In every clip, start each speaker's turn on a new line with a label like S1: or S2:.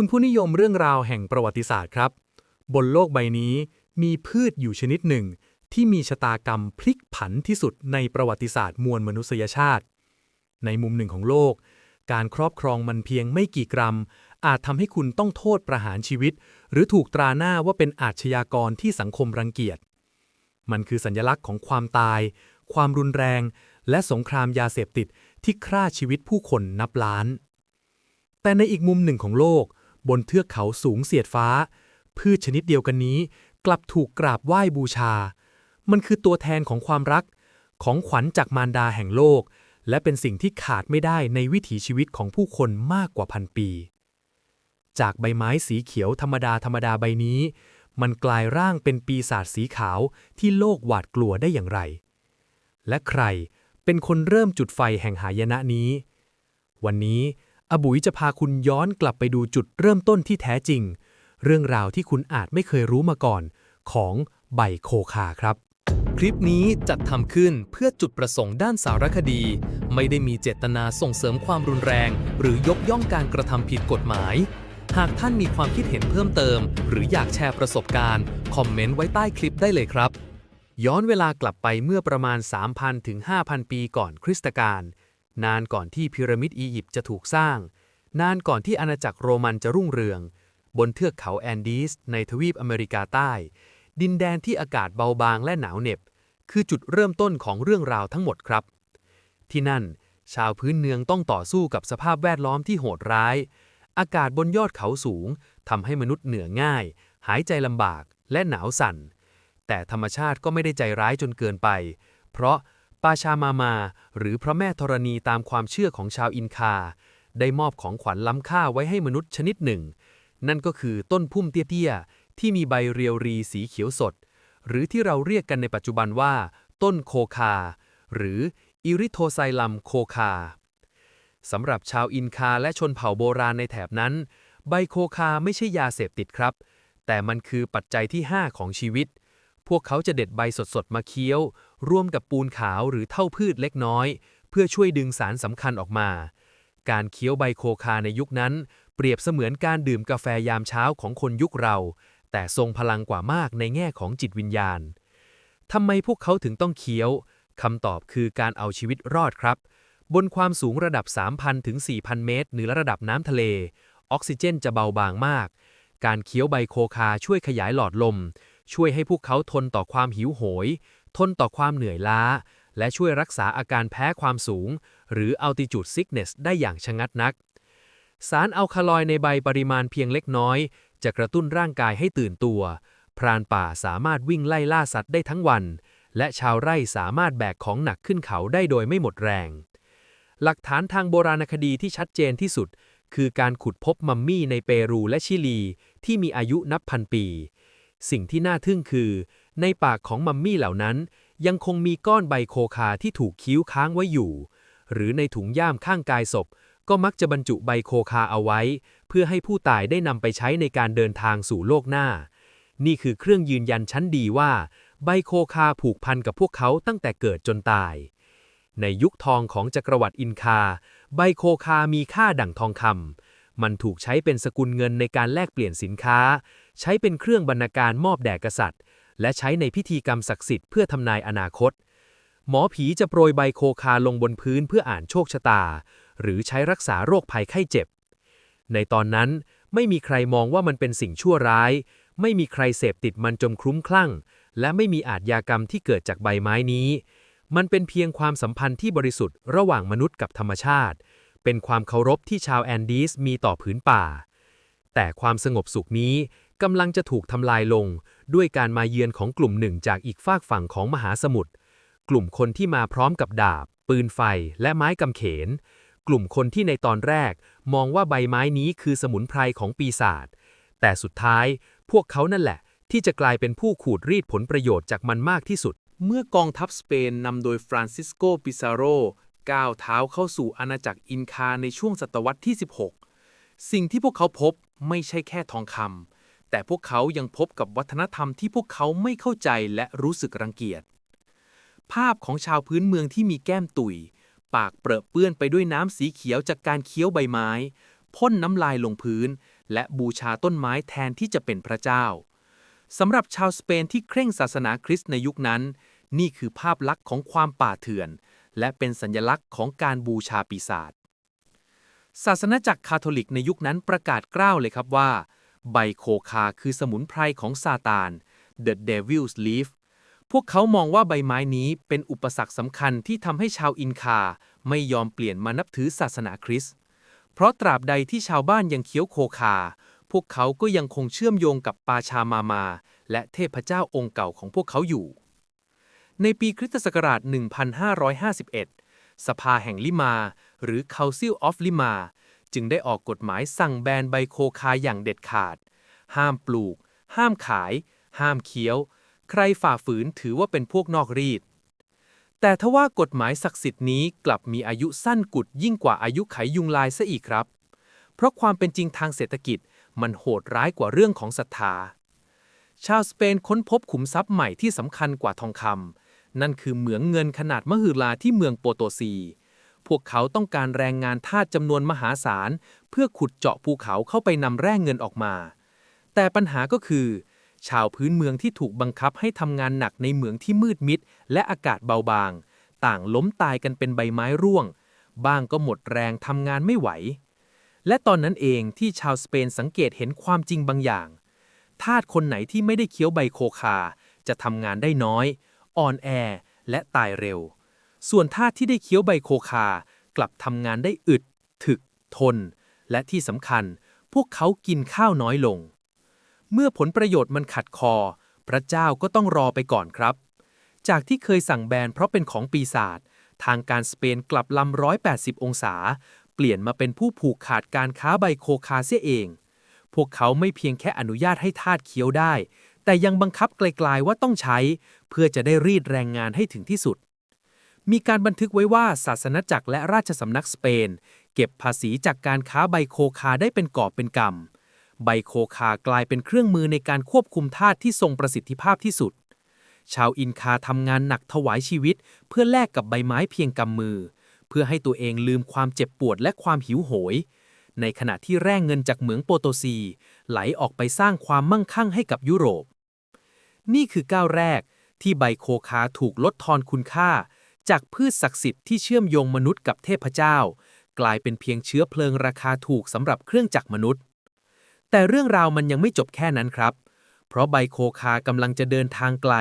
S1: คุณผู้นิยมเรื่องราวแห่งประวัติศาสตร์ครับ บนโลกใบนี้มีพืชอยู่ชนิดหนึ่ง ที่มีชะตากรรมพลิกผันที่สุดในประวัติศาสตร์มวลมนุษยชาติ ในมุมหนึ่งของโลก การครอบครองมันเพียงไม่กี่กรัม อาจทำให้คุณต้องโทษประหารชีวิต หรือถูกตราหน้าว่าเป็นอาชญากรที่สังคมรังเกียจ มันคือสัญลักษณ์ของความตาย ความรุนแรง และสงครามยาเสพติดที่ฆ่าชีวิตผู้คนนับล้าน แต่ในอีกมุมหนึ่งของโลก บนเทือกเขาสูงเสียดฟ้า พืชชนิดเดียวกันนี้ กลับถูกกราบไหว้บูชา มันคือตัวแทนของความรัก ของขวัญจากมารดาแห่งโลก และเป็นสิ่งที่ขาดไม่ได้ในวิถีชีวิตของผู้คนมากกว่าพันปี จากใบไม้สีเขียวธรรมดาธรรมดาใบนี้ มันกลายร่างเป็นปีศาจสีขาวที่โลกหวาดกลัวได้อย่างไร และใครเป็นคนเริ่มจุดไฟแห่งหายนะนี้ วันนี้ อบุ๋ยจะพาคุณย้อนกลับไปดูจุดเริ่มต้นที่แท้จริง เรื่องราวที่คุณอาจไม่เคยรู้มาก่อน ของใบโคคาครับ
S2: คลิปนี้จัดทำขึ้นเพื่อจุดประสงค์ด้านสารคดี ไม่ได้มีเจตนาส่งเสริมความรุนแรง หรือยกย่องการกระทำผิดกฎหมาย หากท่านมีความคิดเห็นเพิ่มเติม หรืออยากแชร์ประสบการณ์ คอมเมนต์ไว้ใต้คลิปได้เลยครับ
S1: ย้อนเวลากลับไปเมื่อประมาณ 3,000 ถึง 5,000 ปีก่อนคริสตกาล นานก่อนที่พีระมิดอียิปต์จะถูกสร้าง นานก่อนที่อาณาจักรโรมันจะรุ่งเรือง บนเทือกเขาแอนดีสในทวีปอเมริกาใต้ ดินแดนที่อากาศเบาบางและหนาวเหน็บ คือจุดเริ่มต้นของเรื่องราวทั้งหมดครับ ที่นั่น ชาวพื้นเมืองต้องต่อสู้กับสภาพแวดล้อมที่โหดร้าย อากาศบนยอดเขาสูงทำให้มนุษย์เหนื่อยง่าย หายใจลำบากและหนาวสั่น แต่ธรรมชาติก็ไม่ได้ใจร้ายจนเกินไป เพราะ ปาชามามา หรือพระแม่ธรณีตามความเชื่อของชาวอินคา ได้มอบของขวัญล้ำค่าไว้ให้มนุษย์ชนิดหนึ่ง นั่นก็คือต้นพุ่มเตี้ยๆ ที่มีใบเรียวรีสีเขียวสด หรือที่เราเรียกกันในปัจจุบันว่า ต้นโคคา หรืออิริโทไซลัมโคคาสำหรับชาวอินคาและชนเผ่าโบราณในแถบนั้น ใบโคคาไม่ใช่ยาเสพติดครับ แต่มันคือปัจจัยที่ 5 ของชีวิต พวกเขาจะเด็ดใบสดๆ มาเคี้ยว ร่วมกับปูนขาวหรือเท่าพืชเล็กน้อย เพื่อช่วยดึงสารสำคัญออกมา การเคี้ยวใบโคคาในยุคนั้น เปรียบเสมือนการดื่มกาแฟยามเช้าของคนยุคเรา แต่ทรงพลังกว่ามากในแง่ของจิตวิญญาณทำไมพวกเขาถึงต้องเคี้ยวคำตอบคือการเอาชีวิตรอดครับ บนความสูงระดับ 3,000 ถึง 4,000 เมตร เหนือระดับน้ำทะเล ออกซิเจนจะเบาบางมาก การเคี้ยวใบโคคาช่วยขยายหลอดลม ช่วยให้พวกเขาทนต่อความหิวโหย ทนต่อความเหนื่อยล้า และช่วยรักษาอาการแพ้ความสูง หรือ altitude sickness ได้อย่างชะงัดนัก สารอัลคาลอยด์ในใบปริมาณเพียงเล็กน้อย จะกระตุ้นร่างกายให้ตื่นตัว พรานป่าสามารถวิ่งไล่ล่าสัตว์ได้ทั้งวัน และชาวไร่สามารถแบกของหนักขึ้นเขาได้โดยไม่หมดแรง หลักฐานทางโบราณคดีที่ชัดเจนที่สุด คือการขุดพบมัมมี่ในเปรูและชิลี ที่มีอายุนับพันปี สิ่งที่น่าทึ่งคือ ในปากของมัมมี่เหล่านั้น ยังคงมีก้อนใบโคคาที่ถูกคิ้วค้างไว้อยู่ หรือในถุงย่ามข้างกายศพ ก็มักจะบรรจุใบโคคาเอาไว้ เพื่อให้ผู้ตายได้นำไปใช้ในการเดินทางสู่โลกหน้า นี่คือเครื่องยืนยันชั้นดีว่า ใบโคคาผูกพันกับพวกเขาตั้งแต่เกิดจนตาย ในยุคทองของจักรวรรดิอินคา ใบโคคามีค่าดั่งทองคำมันถูกใช้เป็นสกุลเงินในการแลกเปลี่ยนสินค้า ใช้เป็นเครื่องบรรณาการมอบแด่กษัตริย์ และใช้ในพิธีกรรมศักดิ์สิทธิ์เพื่อทำนายอนาคต หมอผีจะโปรยใบโคคาลงบนพื้นเพื่ออ่านโชคชะตา หรือใช้รักษาโรคภัยไข้เจ็บ ในตอนนั้นไม่มีใครมองว่ามันเป็นสิ่งชั่วร้าย ไม่มีใครเสพติดมันจนคลุ้มคลั่ง และไม่มีอาชญากรรมที่เกิดจากใบไม้นี้ มันเป็นเพียงความสัมพันธ์ที่บริสุทธิ์ระหว่างมนุษย์กับธรรมชาติ เป็นความเคารพที่ชาวแอนดีสมีต่อผืนป่า แต่ความสงบสุขนี้ กำลังจะถูกทำลายลง ด้วยการมาเยือนของกลุ่มหนึ่งจากอีกฝากฝั่งของมหาสมุทร กลุ่มคนที่มาพร้อมกับดาบ ปืนไฟ และไม้กำเขน กลุ่มคนที่ในตอนแรก มองว่าใบไม้นี้คือสมุนไพรของปีศาจ แต่สุดท้าย พวกเขานั่นแหละ ที่จะกลายเป็นผู้ขูดรีดผลประโยชน์จากมันมากที่สุด เมื่อกองทัพสเปนนำโดยฟรานซิสโก ปิซาโรก้าวเท้าเข้าสู่อาณาจักรอินคาในช่วงศตวรรษที่ 16 สิ่งที่พวกเขาพบไม่ใช่แค่ทองคำ แต่พวกเขายังพบกับวัฒนธรรมที่พวกเขาไม่เข้าใจและรู้สึกรังเกียจ ภาพของชาวพื้นเมืองที่มีแก้มตุย ปากเปรอะเปื้อนไปด้วยน้ำสีเขียวจากการเคี้ยวใบไม้ พ่นน้ำลายลงพื้น และบูชาต้นไม้แทนที่จะเป็นพระเจ้า สำหรับชาวสเปนที่เคร่งศาสนาคริสต์ในยุคนั้น นี่คือภาพลักษณ์ของความป่าเถื่อน และเป็นสัญลักษณ์ของการบูชาปีศาจศาสนาจักรคาทอลิกในยุคนั้นประกาศกล้าวเลยครับว่า ใบโคคาคือสมุนไพรของซาตาน The Devil's Leaf พวกเขามองว่าใบไม้นี้เป็นอุปสรรคสำคัญที่ทำให้ชาวอินคาไม่ยอมเปลี่ยนมานับถือศาสนาคริสต์ เพราะตราบใดที่ชาวบ้านยังเคี้ยวโคคา พวกเขาก็ยังคงเชื่อมโยงกับปาชามามา และเทพเจ้าองค์เก่าของพวกเขาอยู่ ในปีคริสตศักราช 1551 สภาแห่งลิมา หรือ Council of Lima จึงได้ออกกฎหมายสั่งแบนใบโคคาอย่างเด็ดขาด ห้ามปลูก ห้ามขาย ห้ามเคี้ยว ใครฝ่าฝืนถือว่าเป็นพวกนอกรีด แต่ทว่ากฎหมายศักดิ์สิทธิ์นี้กลับมีอายุสั้นกุดยิ่งกว่าอายุไขยุงลายซะอีกครับ เพราะความเป็นจริงทางเศรษฐกิจมันโหดร้ายกว่าเรื่องของศรัทธา ชาวสเปนค้นพบขุมทรัพย์ใหม่ที่สำคัญกว่าทองคำนั่นคือเหมืองเงินขนาดมหึราที่เมืองโปโตซี พวกเขาต้องการแรงงานทาสจำนวนมหาศาล เพื่อขุดเจาะภูเขาเข้าไปนำแร่เงินออกมา แต่ปัญหาก็คือ ชาวพื้นเมืองที่ถูกบังคับให้ทำงานหนักในเหมืองที่มืดมิด และอากาศเบาบาง ต่างล้มตายกันเป็นใบไม้ร่วง บ้างก็หมดแรงทำงานไม่ไหว และตอนนั้นเองที่ชาวสเปนสังเกตเห็นความจริงบางอย่างทาสคนไหนที่ไม่ได้เคี้ยวใบโคคา จะทำงานได้น้อย อ่อนแอและตายเร็ว ส่วนทาสที่ได้เคี้ยวใบโคคากลับทำงานได้อึด ถึก ทน และที่สำคัญ พวกเขากินข้าวน้อยลง เมื่อผลประโยชน์มันขัดคอ พระเจ้าก็ต้องรอไปก่อนครับ จากที่เคยสั่งแบนเพราะเป็นของปีศาจทางการสเปนกลับลำ180 องศา เปลี่ยนมาเป็นผู้ผูกขาดการค้าใบโคคาเสียเอง พวกเขาไม่เพียงแค่อนุญาตให้ทาสเคี้ยวได้ แต่ยังบังคับไกลๆว่าต้องใช้ เพื่อจะได้รีดแรงงานให้ถึงที่สุด มีการบันทึกไว้ว่าศาสนจักรและราชสำนักสเปน เก็บภาษีจากการค้าใบโคคาได้เป็นกอบเป็นกำ ใบโคคากลายเป็นเครื่องมือในการควบคุมทาสที่ทรงประสิทธิภาพที่สุด ชาวอินคาทำงานหนักถวายชีวิต เพื่อแลกกับใบไม้เพียงกำมือ เพื่อให้ตัวเองลืมความเจ็บปวดและความหิวโหย ในขณะที่แร่เงินจากเหมืองโปโตซี ไหลออกไปสร้างความมั่งคั่งให้กับยุโรป นี่คือก้าวแรกที่ใบโคคาถูกลดทอนคุณค่า จากพืชศักดิ์สิทธิ์ที่เชื่อมโยงมนุษย์กับเทพเจ้า กลายเป็นเพียงเชื้อเพลิงราคาถูกสำหรับเครื่องจักรมนุษย์ แต่เรื่องราวมันยังไม่จบแค่นั้นครับ เพราะใบโคคากำลังจะเดินทางไกล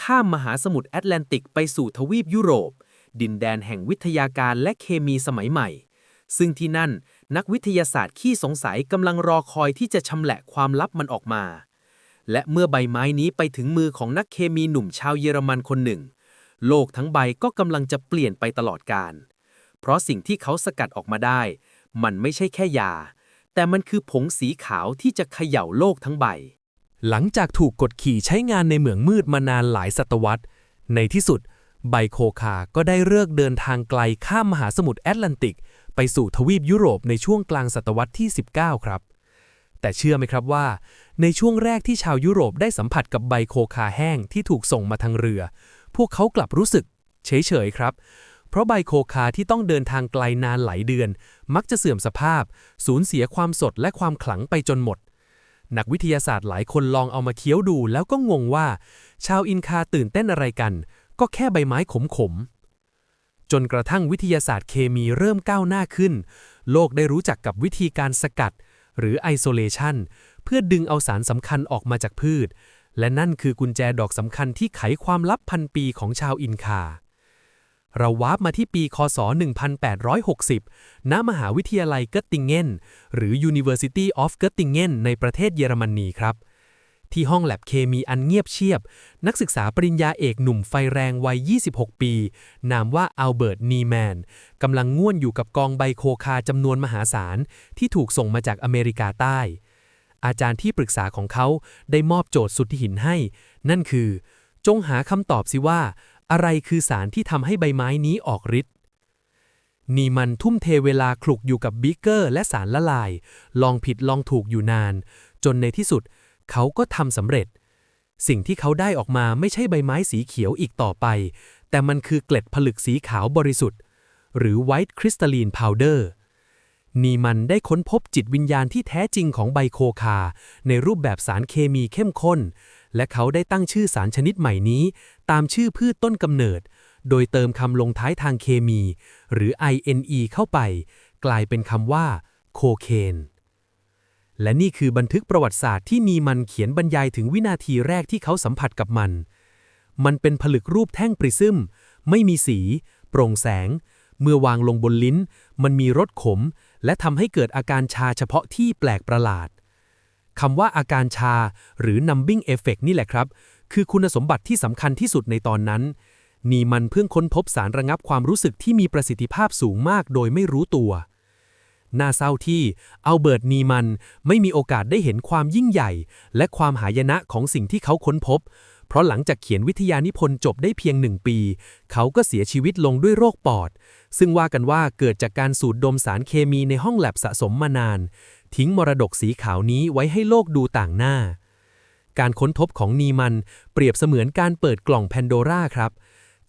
S1: ข้ามมหาสมุทรแอตแลนติกไปสู่ทวีปยุโรป ดินแดนแห่งวิทยาการและเคมีสมัยใหม่ ซึ่งที่นั่นนักวิทยาศาสตร์ขี้สงสัยกำลังรอคอยที่จะชำแหละความลับมันออกมา และเมื่อใบไม้นี้ไปถึงมือของนักเคมีหนุ่มชาวเยอรมันคนหนึ่ง โลกทั้งใบก็กำลังจะเปลี่ยนไปตลอดกาลเพราะสิ่งที่เขาสกัดออกมาได้ มันไม่ใช่แค่ยา แต่มันคือผงสีขาวที่จะเขย่าโลกทั้งใบ
S2: หลังจากถูกกดขี่ใช้งานในเหมืองมืดมานานหลายศตวรรษ ในที่สุด ไบโคคาก็ได้เลิกเดินทางไกลข้ามมหาสมุทรแอตแลนติก ไปสู่ทวีปยุโรปในช่วงกลางศตวรรษที่ 19 ครับแต่เชื่อไหมครับว่า ในช่วงแรกที่ชาวยุโรปได้สัมผัสกับไบโคคาแห้งที่ถูกส่งมาทางเรือ พวกเขากลับรู้สึก เฉยๆครับ เพราะใบโคคาที่ต้องเดินทางไกลนานหลายเดือน มักจะเสื่อมสภาพ สูญเสียความสดและความขลังไปจนหมด นักวิทยาศาสตร์หลายคนลองเอามาเคี้ยวดู แล้วก็งงว่า ชาวอินคาตื่นเต้นอะไรกัน ก็แค่ใบไม้ขมๆจนกระทั่งวิทยาศาสตร์เคมีเริ่มก้าวหน้าขึ้น โลกได้รู้จักกับวิธีการสกัด หรือไอโซเลชันเพื่อดึงเอาสารสำคัญออกมาจากพืช และนั่นคือกุญแจดอกสำคัญที่ไขความลับพันปีของชาวอินคา เราวาร์ปมาที่ปีคศ 1860 ณ มหาวิทยาลัยเกตติงเกนหรือ University of Göttingen ในประเทศเยอรมนีครับ ที่ห้องแลบเคมีอันเงียบเชียบ นักศึกษาปริญญาเอกหนุ่มไฟแรงวัย 26 ปี นามว่าอัลเบิร์ต นีแมน กำลังง่วนอยู่กับกองใบโคคาจำนวนมหาศาลที่ถูกส่งมาจากอเมริกาใต้ อาจารย์ที่ปรึกษาของเขาได้มอบโจทย์สุดที่หินให้ นั่นคือ จงหาคำตอบสิว่า อะไรคือสารที่ทำให้ใบไม้นี้ออกฤทธิ์นีมันทุ่มเทเวลาคลุกอยู่กับบีเกอร์และสารละลาย ลองผิดลองถูกอยู่นาน จนในที่สุด เขาก็ทำสำเร็จ สิ่งที่เขาได้ออกมาไม่ใช่ใบไม้สีเขียวอีกต่อไป แต่มันคือเกล็ดผลึกสีขาวบริสุทธิ์ หรือ White Crystalline Powder
S1: นีมันได้ค้นพบจิตวิญญาณที่แท้จริงของไบโคคา ในรูปแบบสารเคมีเข้มข้น และเขาได้ตั้งชื่อสารชนิดใหม่นี้ ตามชื่อพืชต้นกำเนิด โดยเติมคำลงท้ายทางเคมี หรือ INE เข้าไป กลายเป็นคำว่า โคเคนและนี่คือบันทึกประวัติศาสตร์ที่นีมันเขียนบรรยายถึงวินาทีแรกที่เขาสัมผัสกับมัน มันเป็นผลึกรูปแท่งปริซึม ไม่มีสี โปร่งแสง เมื่อวางลงบนลิ้น มันมีรสขม และทำให้เกิดอาการชาเฉพาะที่แปลกประหลาดคำว่าอาการชาหรือ numbing effect นี่แหละครับ คือคุณสมบัติที่สำคัญที่สุดในตอนนั้น นีมันเพิ่งค้นพบสารระงับความรู้สึกที่มีประสิทธิภาพสูงมากโดยไม่รู้ตัวน่าเศร้าที่อัลเบิร์ตนีมันไม่มีโอกาสได้เห็นความยิ่งใหญ่ และความหายนะของสิ่งที่เขาค้นพบ เพราะหลังจากเขียนวิทยานิพนธ์จบได้เพียงหนึ่งปี เขาก็เสียชีวิตลงด้วยโรคปอด ซึ่งว่ากันว่าเกิดจากการสูดดมสารเคมีในห้องแลบสะสมมานาน ทิ้งมรดกสีขาวนี้ไว้ให้โลกดูต่างหน้า การค้นพบของนีมันเปรียบเสมือนการเปิดกล่องแพนโดราครับ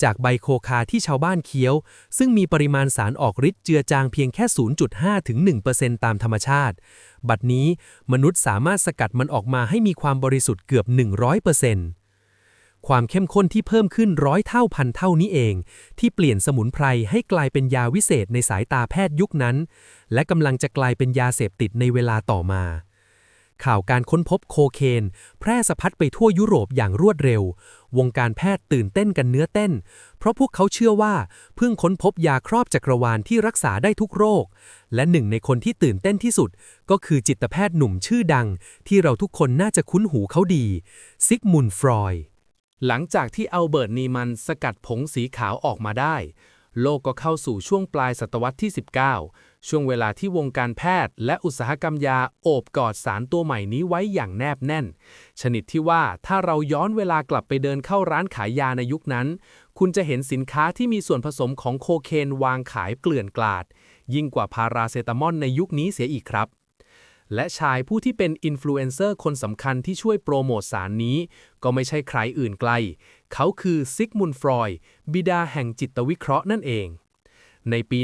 S1: จากใบโคคาที่ชาวบ้านเคี้ยว ซึ่งมีปริมาณสารออกฤทธิ์เจือจางเพียงแค่ 0.5ถึง1%ตามธรรมชาติ บัดนี้มนุษย์สามารถสกัดมันออกมาให้มีความบริสุทธิ์เกือบ 100% ความเข้มข้นที่เพิ่มขึ้นร้อยเท่าพันเท่านี้เอง ที่เปลี่ยนสมุนไพรให้กลายเป็นยาวิเศษในสายตาแพทย์ยุคนั้น และกำลังจะกลายเป็นยาเสพติดในเวลาต่อมา ข่าวการค้นพบโคเคน แพร่สะพัดไปทั่วยุโรปอย่างรวดเร็ว วงการแพทย์ตื่นเต้นกันเนื้อเต้น เพราะพวกเขาเชื่อว่า เพิ่งค้นพบยาครอบจักรวาลที่รักษาได้ทุกโรค และหนึ่งในคนที่ตื่นเต้นที่สุด ก็คือจิตแพทย์หนุ่มชื่อดัง ที่เราทุกคนน่าจะคุ้นหูเขาดีซิกมุนฟรอยด์
S2: หลังจากที่อัลเบิร์ตนีมันสกัดผงสีขาวออกมาได้ โลกก็เข้าสู่ช่วงปลายศตวรรษที่ 19 ช่วงเวลาที่วงการแพทย์ และอุตสาหกรรมยาโอบกอดสารตัวใหม่นี้ไว้อย่างแนบแน่น ชนิดที่ว่าถ้าเราย้อนเวลากลับไปเดินเข้าร้านขายยาในยุคนั้น คุณจะเห็นสินค้าที่มีส่วนผสมของโคเคนวางขายเกลื่อนกลาด ยิ่งกว่าพาราเซตามอลในยุคนี้เสียอีกครับ และชายผู้ที่เป็นอินฟลูเอนเซอร์คนสำคัญที่ช่วยโปรโมทสารนี้ ก็ไม่ใช่ใครอื่นไกล เขาคือซิกมุนฟรอยบิดาแห่งจิตวิเคราะห์นั่นเอง ในปี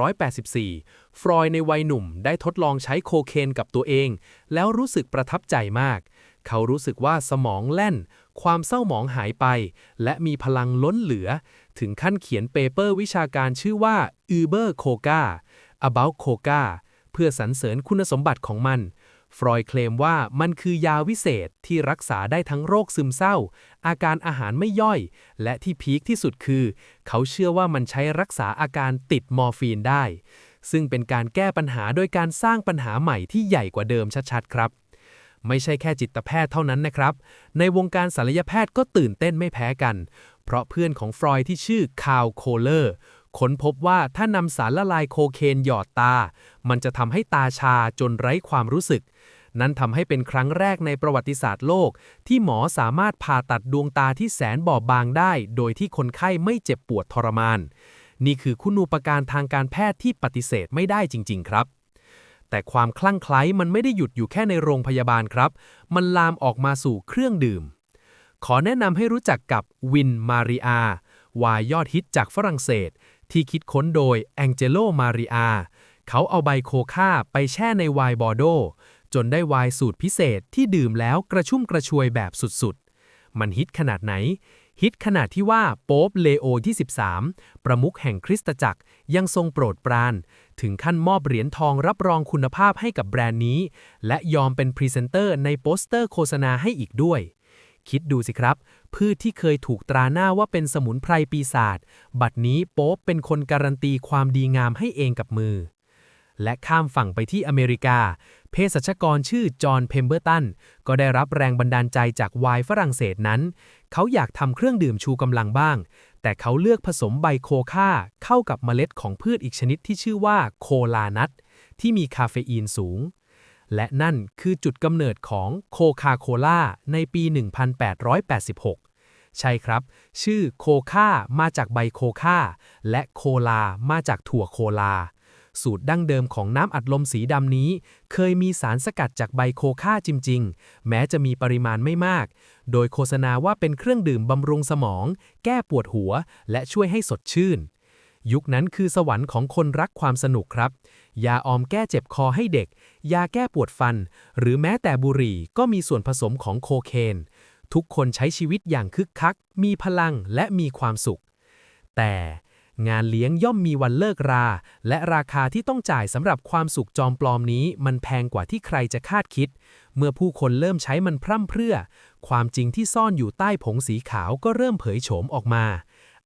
S2: 1884 ฟรอยในวัยหนุ่มได้ทดลองใช้โคเคนกับตัวเอง แล้วรู้สึกประทับใจมาก เขารู้สึกว่าสมองแล่น ความเศร้าหมองหายไป และมีพลังล้นเหลือ ถึงขั้นเขียนเปเปอร์วิชาการชื่อว่า Uber Coca About Coca เพื่อสรรเสริญคุณสมบัติของมัน ฟรอย์เคลมว่ามันคือยาวิเศษที่รักษาได้ทั้งโรคซึมเศร้า อาการอาหารไม่ย่อย และที่พีคที่สุดคือ เขาเชื่อว่ามันใช้รักษาอาการติดมอร์ฟีนได้ ซึ่งเป็นการแก้ปัญหาโดยการสร้างปัญหาใหม่ที่ใหญ่กว่าเดิมชัดๆครับไม่ใช่แค่จิตแพทย์เท่านั้นนะครับ ในวงการศัลยแพทย์ก็ตื่นเต้นไม่แพ้กัน เพราะเพื่อนของฟรอย์ที่ชื่อคาวโคเลอร์ ค้นพบว่าถ้านำสารละลายโคเคนหยอดตา มันจะทำให้ตาชาจนไร้ความรู้สึก นั่นทำให้เป็นครั้งแรกในประวัติศาสตร์โลก ที่หมอสามารถผ่าตัดดวงตาที่แสนบอบบางได้ โดยที่คนไข้ไม่เจ็บปวดทรมาน นี่คือคุณูปการทางการแพทย์ที่ปฏิเสธไม่ได้จริง ๆ ครับแต่ความคลั่งไคล้มันไม่ได้หยุดอยู่แค่ในโรงพยาบาลครับ มันลามออกมาสู่เครื่องดื่ม ขอแนะนำให้รู้จักกับวินมาริอา วายยอดฮิตจากฝรั่งเศส ที่คิดค้นโดยแองเจโลมาริอาเขาเอาใบโคคาไปแช่ในไวน์บอร์โดจนได้ไวน์สูตรพิเศษที่ดื่มแล้วกระชุ่มกระชวยแบบสุดๆ มันฮิตขนาดไหน ฮิตขนาดที่ว่าโป๊ปเลโอที่13 ประมุขแห่งคริสตจักรยังทรงโปรดปราน ถึงขั้นมอบเหรียญทองรับรองคุณภาพให้กับแบรนด์นี้ และยอมเป็นพรีเซนเตอร์ในโปสเตอร์โฆษณาให้อีกด้วย คิดดูสิครับ พืชที่เคยถูกตราหน้าว่าเป็นสมุนไพรปีศาจบัดนี้โป๊ปเป็นคนการันตีความดีงามให้เองกับมือ และข้ามฝั่งไปที่อเมริกา เภสัชกรชื่อจอห์นเพมเบอร์ตัน ก็ได้รับแรงบันดาลใจจากไวน์ฝรั่งเศสนั้น เขาอยากทำเครื่องดื่มชูกำลังบ้าง แต่เขาเลือกผสมใบโคค่าเข้ากับเมล็ดของพืชอีกชนิดที่ชื่อว่าโคลานัทที่มีคาเฟอีนสูง และนั่นคือจุดกำเนิดของโคคาโคล่าในปี 1886 ใช่ครับ ชื่อโคคามาจากใบโคคาและโคลามาจากถั่วโคลา สูตรดั้งเดิมของน้ำอัดลมสีดำนี้ เคยมีสารสกัดจากใบโคคาจริง ๆ แม้จะมีปริมาณไม่มาก โดยโฆษณาว่าเป็นเครื่องดื่มบำรุงสมอง แก้ปวดหัว และช่วยให้สดชื่น
S1: ยุคนั้นคือสวรรค์ของคนรักความสนุกครับ ยาออมแก้เจ็บคอให้เด็ก ยาแก้ปวดฟัน หรือแม้แต่บุหรี่ก็มีส่วนผสมของโคเคน ทุกคนใช้ชีวิตอย่างคึกคัก มีพลังและมีความสุข แต่งานเลี้ยงย่อมมีวันเลิกรา และราคาที่ต้องจ่ายสำหรับความสุขจอมปลอมนี้ มันแพงกว่าที่ใครจะคาดคิด เมื่อผู้คนเริ่มใช้มันพร่ำเพรื่อ ความจริงที่ซ่อนอยู่ใต้ผงสีขาวก็เริ่มเผยโฉมออกมา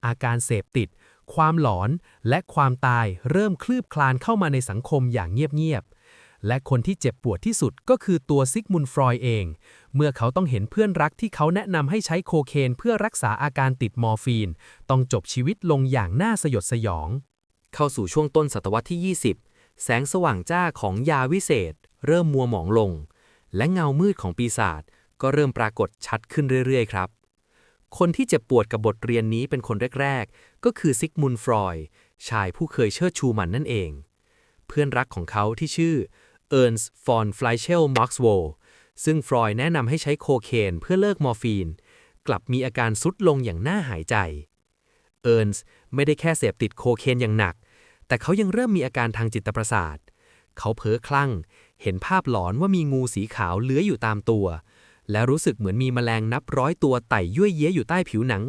S1: อาการเสพติด ความหลอนและความตายเริ่มคลืบคลานเข้ามาในสังคมอย่างเงียบๆ และคนที่เจ็บปวดที่สุดก็คือตัวซิกมุนฟรอยเอง เมื่อเขาต้องเห็นเพื่อนรักที่เขาแนะนำให้ใช้โคเคนเพื่อรักษาอาการติดมอร์ฟีน ต้องจบชีวิตลงอย่างน่าสยดสยอง
S3: เข้าสู่ช่วงต้นศตวรรษที่ 20 แสงสว่างจ้าของยาวิเศษ เริ่มมัวหมองลง และเงามืดของปีศาจก็เริ่มปรากฏชัดขึ้นเรื่อยๆ ครับ คนที่เจ็บปวดกับบทเรียนนี้เป็นคนแรก ๆ ก็คือซิกมุนฟรอย ชายผู้เคยเชิดชูมันนั่นเอง เพื่อนรักของเขาที่ชื่อเอิร์นส์ฟอนฟลายเชลมาร์กสโวซึ่งฟรอยแนะนำให้ใช้โคเคนเพื่อเลิกมอร์ฟีน กลับมีอาการสุดลงอย่างน่าหายใจ เอิร์นส์ไม่ได้แค่เสพติดโคเคนอย่างหนัก แต่เขายังเริ่มมีอาการทางจิตประสาท เขาเพ้อคลั่ง เห็นภาพหลอนว่ามีงูสีขาวเลื้อยอยู่ตามตัว และรู้สึกเหมือนมีแมลงนับร้อยตัวไต่ยั่วเย้ยอยู่ใต้ผิวหนัง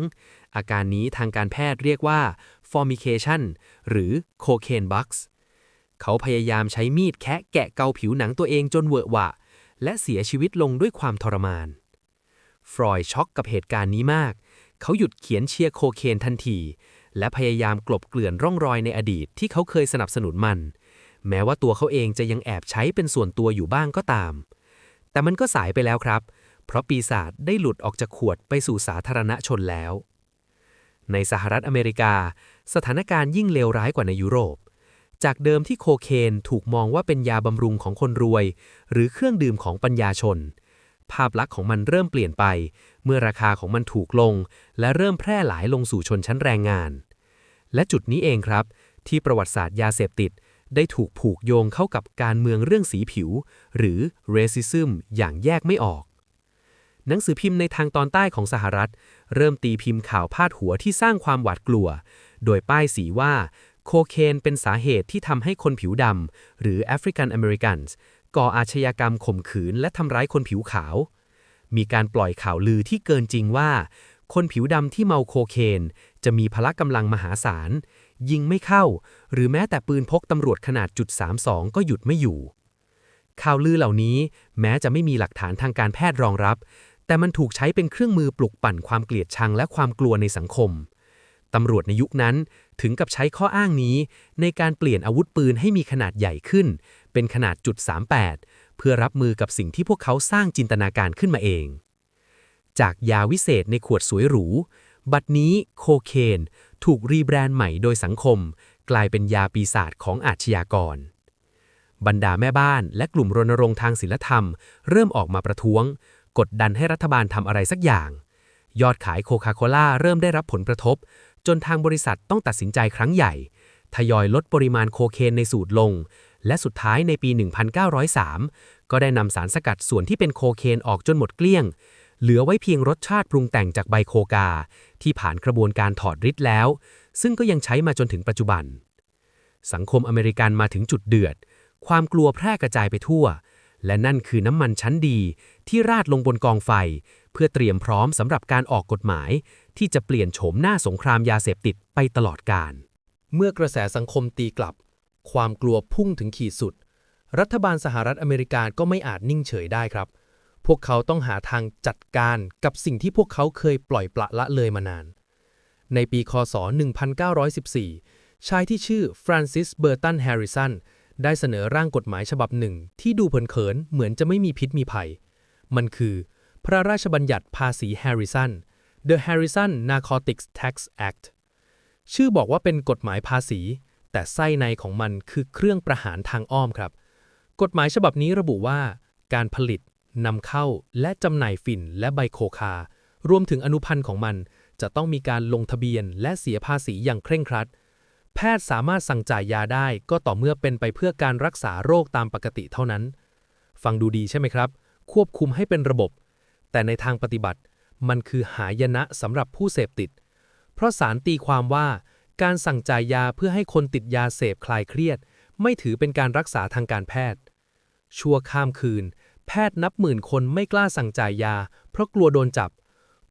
S3: อาการนี้ทางการแพทย์เรียกว่า formication หรือ cocaine bugs เขาพยายามใช้มีดแคะแกะเกาผิวหนังตัวเองจนเวอะหวะ และเสียชีวิตลงด้วยความทรมาน ฟรอยช็อกกับเหตุการณ์นี้มาก เขาหยุดเขียนเชียร์โคเคนทันที และพยายามกลบเกลื่อนร่องรอยในอดีตที่เขาเคยสนับสนุนมัน แม้ว่าตัวเขาเองจะยังแอบใช้เป็นส่วนตัวอยู่บ้างก็ตาม แต่มันก็สายไปแล้วครับ เพราะปีศาจได้หลุดออกจากขวดไปสู่สาธารณชนแล้ว ในสหรัฐอเมริกา สถานการณ์ยิ่งเลวร้ายกว่าในยุโรป จากเดิมที่โคเคนถูกมองว่าเป็นยาบำรุงของคนรวย หรือเครื่องดื่มของปัญญาชน ภาพลักษณ์ของมันเริ่มเปลี่ยนไป เมื่อราคาของมันถูกลง และเริ่มแพร่หลายลงสู่ชนชั้นแรงงาน และจุดนี้เองครับ ที่ประวัติศาสตร์ยาเสพติดได้ถูกผูกโยงเข้ากับการเมืองเรื่องสีผิว หรือ racism อย่างแยกไม่ออก หนังสือพิมพ์ในทางตอนใต้ของสหรัฐ เริ่มตีพิมพ์ข่าวพาดหัวที่สร้างความหวาดกลัว โดยป้ายสีว่า โคเคนเป็นสาเหตุที่ทำให้คนผิวดำหรือ African Americans ก่ออาชญากรรมข่มขืนและทำร้ายคนผิวขาว มีการปล่อยข่าวลือที่เกินจริงว่า คนผิวดำที่เมาโคเคน จะมีพละกำลังมหาศาล ยิงไม่เข้า หรือแม้แต่ปืนพกตำรวจขนาดจุด32ก็หยุดไม่อยู่ข่าวลือเหล่านี้แม้จะไม่มีหลักฐานทางการแพทย์รองรับ แต่มันถูกใช้เป็นเครื่องมือปลุกปั่นความเกลียดชังและความกลัวในสังคม ตำรวจในยุคนั้นถึงกับใช้ข้ออ้างนี้ในการเปลี่ยนอาวุธปืนให้มีขนาดใหญ่ขึ้น เป็นขนาดจุด38 เพื่อรับมือกับสิ่งที่พวกเขาสร้างจินตนาการขึ้นมาเอง จากยาวิเศษในขวดสวยหรู บัดนี้โคเคนถูกรีแบรนด์ใหม่โดยสังคม กลายเป็นยาปีศาจของอาชญากรบรรดาแม่บ้านและกลุ่มรณรงค์ทางศิลธรรม เริ่มออกมาประท้วง กดดันให้รัฐบาลทำอะไรสักอย่าง ยอดขายโคคาโคล่าเริ่มได้รับผลกระทบ จนทางบริษัทต้องตัดสินใจครั้งใหญ่ ทยอยลดปริมาณโคเคนในสูตรลง และสุดท้ายในปี 1903 ก็ได้นำสารสกัดส่วนที่เป็นโคเคนออกจนหมดเกลี้ยง เหลือไว้เพียงรสชาติปรุงแต่งจากใบโคกา ที่ผ่านกระบวนการถอดฤทธิ์แล้ว ซึ่งก็ยังใช้มาจนถึงปัจจุบัน สังคมอเมริกันมาถึงจุดเดือด ความกลัวแพร่กระจายไปทั่ว และนั่นคือน้ำมันชั้นดีที่ราดลงบนกองไฟ เพื่อเตรียมพร้อมสำหรับการออกกฎหมาย ที่จะเปลี่ยนโฉมหน้าสงครามยาเสพติดไปตลอดกาล
S2: เมื่อกระแสสังคมตีกลับ ความกลัวพุ่งถึงขีดสุด รัฐบาลสหรัฐอเมริกาก็ไม่อาจนิ่งเฉยได้ครับ พวกเขาต้องหาทางจัดการกับสิ่งที่พวกเขาเคยปล่อยปละละเลยมานาน ในปีคศ 1914 ชายที่ชื่อฟรานซิส เบอร์ตัน แฮร์ริสัน ได้เสนอร่างกฎหมายฉบับหนึ่ง ที่ดูเผินๆเหมือนจะไม่มีพิษมีภัย มันคือ พระราชบัญญัติภาษีแฮร์ริสัน The Harrison Narcotics Tax Act ชื่อบอกว่าเป็นกฎหมายภาษี แต่ไส้ในของมันคือเครื่องประหารทางอ้อมครับ กฎหมายฉบับนี้ระบุว่า การผลิตนำเข้าและจำหน่ายฝิ่นและใบโคคา รวมถึงอนุพันธ์ของมัน จะต้องมีการลงทะเบียนและเสียภาษีอย่างเคร่งครัด แพทย์สามารถสั่งจ่ายยาได้ก็ต่อเมื่อเป็นไปเพื่อการรักษาโรคตามปกติเท่านั้น ฟังดูดีใช่ไหมครับ ควบคุมให้เป็นระบบ แต่ในทางปฏิบัติ มันคือหายนะสำหรับผู้เสพติด เพราะสารตีความว่าการสั่งจ่ายยาเพื่อให้คนติดยาเสพคลายเครียด ไม่ถือเป็นการรักษาทางการแพทย์ ชั่วข้ามคืน แพทย์นับหมื่นคนไม่กล้าสั่งจ่ายยา เพราะกลัวโดนจับ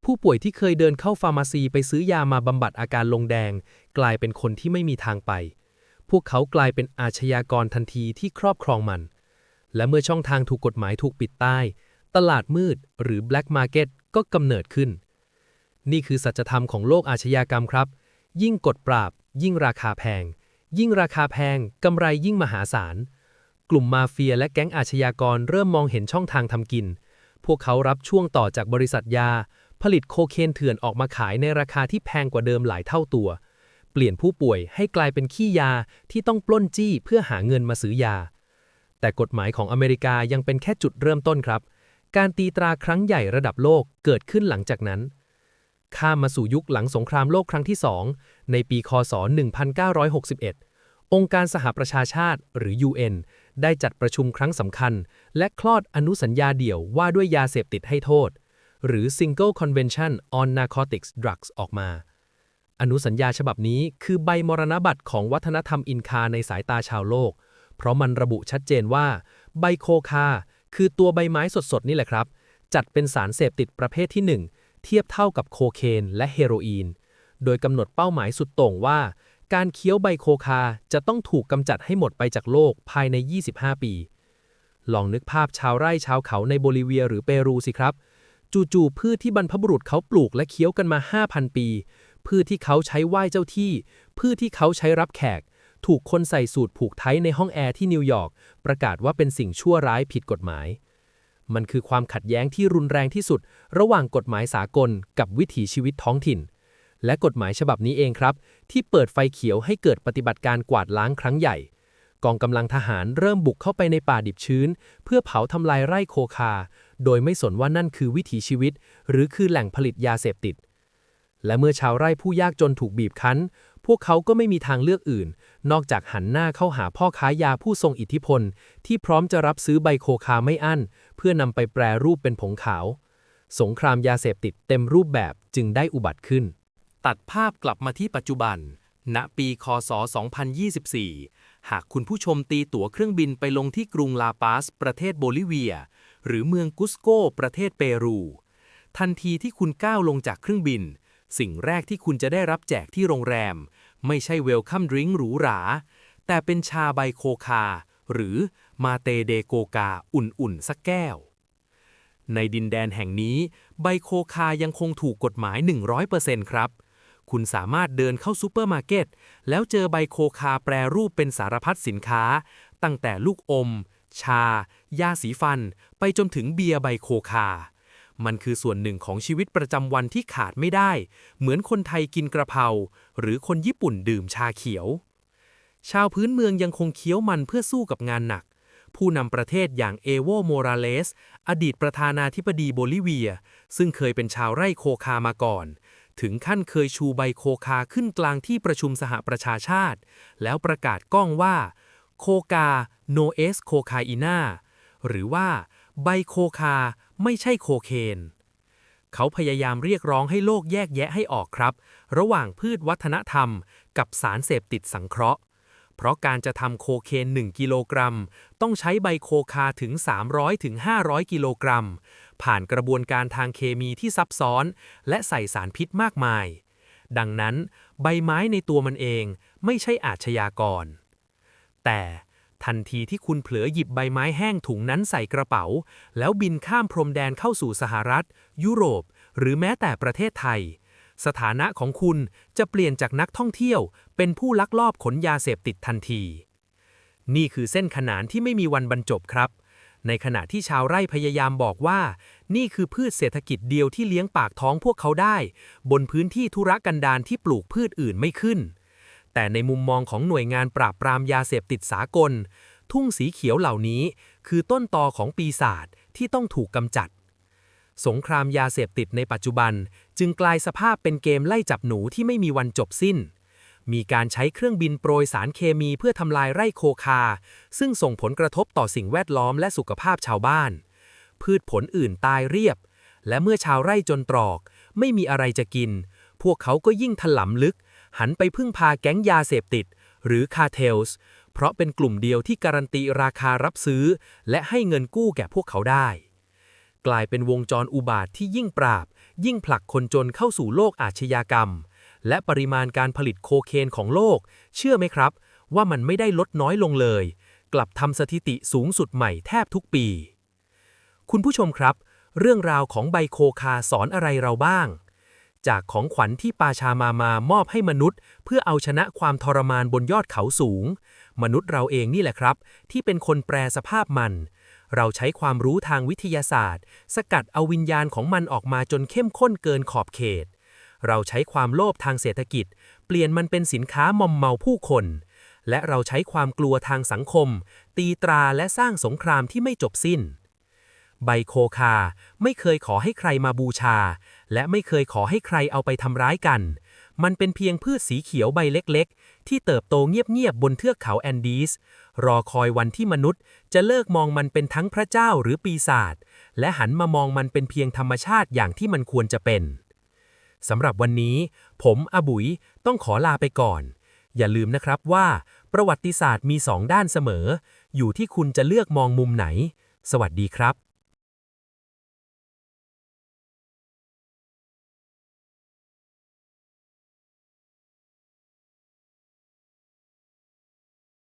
S2: ผู้ป่วยที่เคยเดินเข้าฟาร์มาซีไปซื้อยามาบำบัดอาการลงแดง กลายเป็นคนที่ไม่มีทางไป พวกเขากลายเป็นอาชญากรทันทีที่ครอบครองมัน และเมื่อช่องทางถูกกฎหมายถูกปิดใต้ ตลาดมืดหรือ Black Market ก็กำเนิดขึ้น นี่คือสัจธรรมของโลกอาชญากรรมครับ ยิ่งกดปราบ ยิ่งราคาแพง ยิ่งราคาแพงกำไรยิ่งมหาศาล กลุ่มมาเฟียและแก๊งอาชญากรเริ่มมองเห็นช่องทางทำกิน พวกเขารับช่วงต่อจากบริษัทยา ผลิตโคเคนเถื่อนออกมาขายในราคาที่แพงกว่าเดิมหลายเท่าตัว เปลี่ยนผู้ป่วยให้กลายเป็นขี้ยาที่ต้องปล้นจี้เพื่อหาเงินมาซื้อยา แต่กฎหมายของอเมริกายังเป็นแค่จุดเริ่มต้นครับ การตีตราครั้งใหญ่ระดับโลกเกิดขึ้นหลังจากนั้น ข้ามมาสู่ยุคหลังสงครามโลกครั้งที่2ในปีคศ 1961 องค์การสหประชาชาติหรือ UN ได้จัดประชุมครั้งสำคัญ และคลอดอนุสัญญาเดี่ยวว่าด้วยยาเสพติดให้โทษ หรือ Single Convention on Narcotics Drugs ออกมา อนุสัญญาฉบับนี้คือใบมรณบัตรของวัฒนธรรมอินคาในสายตาชาวโลก เพราะมันระบุชัดเจนว่า ใบโคคา คือตัวใบไม้สดๆ นี่แหละครับ จัดเป็นสารเสพติดประเภทที่ 1 เทียบเท่ากับโคเคนและเฮโรอีน โดยกำหนดเป้าหมายสุดโต่งว่า การเคี้ยวใบโคคาจะต้องถูกกำจัดให้หมดไปจากโลกภายใน 25 ปีลองนึกภาพชาวไร่ชาวเขาในโบลิเวียหรือเปรูสิครับ จู่ๆพืชที่บรรพบุรุษเขาปลูกและเคี้ยวกันมา 5,000 ปี พืชที่เขาใช้ไหว้เจ้าที่ พืชที่เขาใช้รับแขก ถูกคนใส่สูตรผูกไทยในห้องแอร์ที่นิวยอร์กประกาศว่าเป็นสิ่งชั่วร้ายผิดกฎหมาย มันคือความขัดแย้งที่รุนแรงที่สุด ระหว่างกฎหมายสากลกับวิถีชีวิตท้องถิ่น และกฎหมายฉบับนี้เองครับ ที่เปิดไฟเขียวให้เกิดปฏิบัติการกวาดล้างครั้งใหญ่กองกำลังทหารเริ่มบุกเข้าไปในป่าดิบชื้น เพื่อเผาทำลายไร่โคคา โดยไม่สนว่านั่นคือวิถีชีวิต หรือคือแหล่งผลิตยาเสพติด และเมื่อชาวไร่ผู้ยากจนถูกบีบคั้น พวกเขาก็ไม่มีทางเลือกอื่น นอกจากหันหน้าเข้าหาพ่อค้ายาผู้ทรงอิทธิพล ที่พร้อมจะรับซื้อใบโคคาไม่อั้น เพื่อนำไปแปรรูปเป็นผงขาว สงครามยาเสพติดเต็มรูปแบบจึงได้อุบัติขึ้น
S1: ตัดภาพกลับมาที่ปัจจุบัน ณ ปีคศ 2024 หากคุณผู้ชมตีตั๋วเครื่องบินไปลงที่กรุงลาปาส ประเทศโบลิเวีย หรือเมืองกุสโกประเทศเปรู ทันทีที่คุณก้าวลงจากเครื่องบิน สิ่งแรกที่คุณจะได้รับแจกที่โรงแรม ไม่ใช่เวลคัมดริงก์หรูหรา แต่เป็นชาใบโคคา หรือมาเตเดโกกาอุ่นๆ สักแก้ว ในดินแดนแห่งนี้ ใบโคคายังคงถูกกฎหมาย 100%ครับคุณสามารถเดินเข้าซูเปอร์มาร์เก็ต แล้วเจอใบโคคาแปรรูปเป็นสารพัดสินค้า ตั้งแต่ลูกอม ชา ยาสีฟัน ไปจนถึงเบียร์ใบโคคา มันคือส่วนหนึ่งของชีวิตประจำวันที่ขาดไม่ได้ เหมือนคนไทยกินกระเพรา หรือคนญี่ปุ่นดื่มชาเขียว ชาวพื้นเมืองยังคงเคี้ยวมันเพื่อสู้กับงานหนัก ผู้นำประเทศอย่างเอโวโมราเลส อดีตประธานาธิบดีโบลิเวีย ซึ่งเคยเป็นชาวไร่โคคามาก่อนถึงขั้นเคยชูใบโคคาขึ้นกลางที่ประชุมสหประชาชาติ แล้วประกาศก้องว่า โคกาโนเอสโคคาอินาหรือว่าใบโคคาไม่ใช่โคเคน เขาพยายามเรียกร้องให้โลกแยกแยะให้ออกครับ ระหว่างพืชวัฒนธรรมกับสารเสพติดสังเคราะห์ เพราะการจะทำโคเคน 1 กิโลกรัม ต้องใช้ใบโคคาถึง 300ถึงกิโลกรัม ผ่านกระบวนการทางเคมีที่ซับซ้อน และใส่สารพิษมากมาย ดังนั้น ใบไม้ในตัวมันเองไม่ใช่อาชญากร แต่ทันทีที่คุณเผลอหยิบใบไม้แห้งถุงนั้นใส่กระเป๋า แล้วบินข้ามพรมแดนเข้าสู่สหรัฐ ยุโรป หรือแม้แต่ประเทศไทย สถานะของคุณจะเปลี่ยนจากนักท่องเที่ยว เป็นผู้ลักลอบขนยาเสพติดทันที นี่คือเส้นขนานที่ไม่มีวันบรรจบครับ ในขณะที่ชาวไร่พยายามบอกว่า นี่คือพืชเศรษฐกิจเดียวที่เลี้ยงปากท้องพวกเขาได้ บนพื้นที่ธุรกันดารที่ปลูกพืชอื่นไม่ขึ้น แต่ในมุมมองของหน่วยงานปราบปรามยาเสพติดสากล ทุ่งสีเขียวเหล่านี้คือต้นตอของปีศาจที่ต้องถูกกำจัด สงครามยาเสพติดในปัจจุบันจึงกลายสภาพเป็นเกมไล่จับหนูที่ไม่มีวันจบสิ้น มีการใช้เครื่องบินโปรยสารเคมีเพื่อทำลายไร่โคคา ซึ่งส่งผลกระทบต่อสิ่งแวดล้อมและสุขภาพชาวบ้าน พืชผลอื่นตายเรียบ และเมื่อชาวไร่จนตรอก ไม่มีอะไรจะกิน พวกเขาก็ยิ่งถลำลึก
S3: หันไปพึ่งพาแก๊งยาเสพติด หรือคาเทลส์เพราะเป็นกลุ่มเดียวที่การันตีราคารับซื้อ และให้เงินกู้แก่พวกเขาได้ กลายเป็นวงจรอุบาทที่ยิ่งปราบ ยิ่งผลักคนจนเข้าสู่โลกอาชญากรรม และปริมาณการผลิตโคเคนของโลก เชื่อไหมครับ ว่ามันไม่ได้ลดน้อยลงเลย กลับทำสถิติสูงสุดใหม่แทบทุกปี คุณผู้ชมครับ เรื่องราวของไบโคคาสอนอะไรเราบ้าง จากของขวัญที่ปาชามามามอบให้มนุษย์ เพื่อเอาชนะความทรมานบนยอดเขาสูง มนุษย์เราเองนี่แหละครับ ที่เป็นคนแปรสภาพมัน เราใช้ความรู้ทางวิทยาศาสตร์ สกัดเอาวิญญาณของมันออกมาจนเข้มข้นเกินขอบเขต เราใช้ความโลภทางเศรษฐกิจ เปลี่ยนมันเป็นสินค้ามอมเมาผู้คน และเราใช้ความกลัวทางสังคม ตีตราและสร้างสงครามที่ไม่จบสิ้น ไบโคคา ไม่เคยขอให้ใครมาบูชา และไม่เคยขอให้ใครเอาไปทำร้ายกัน มันเป็นเพียงพืชสีเขียวใบเล็กๆ ที่เติบโตเงียบๆบนเทือกเขาแอนดีส รอคอยวันที่มนุษย์ จะเลิกมองมันเป็นทั้งพระเจ้าหรือปีศาจและหันมามองมันเป็นเพียงธรรมชาติอย่างที่มันควรจะเป็นสำหรับวันนี้ ผมอบุ๋ยต้องขอลาไปก่อน อย่าลืมนะครับว่า ประวัติศาสตร์มีสองด้านเสมอ อยู่ที่คุณจะเลือกมองมุมไหน สวัสดีครับ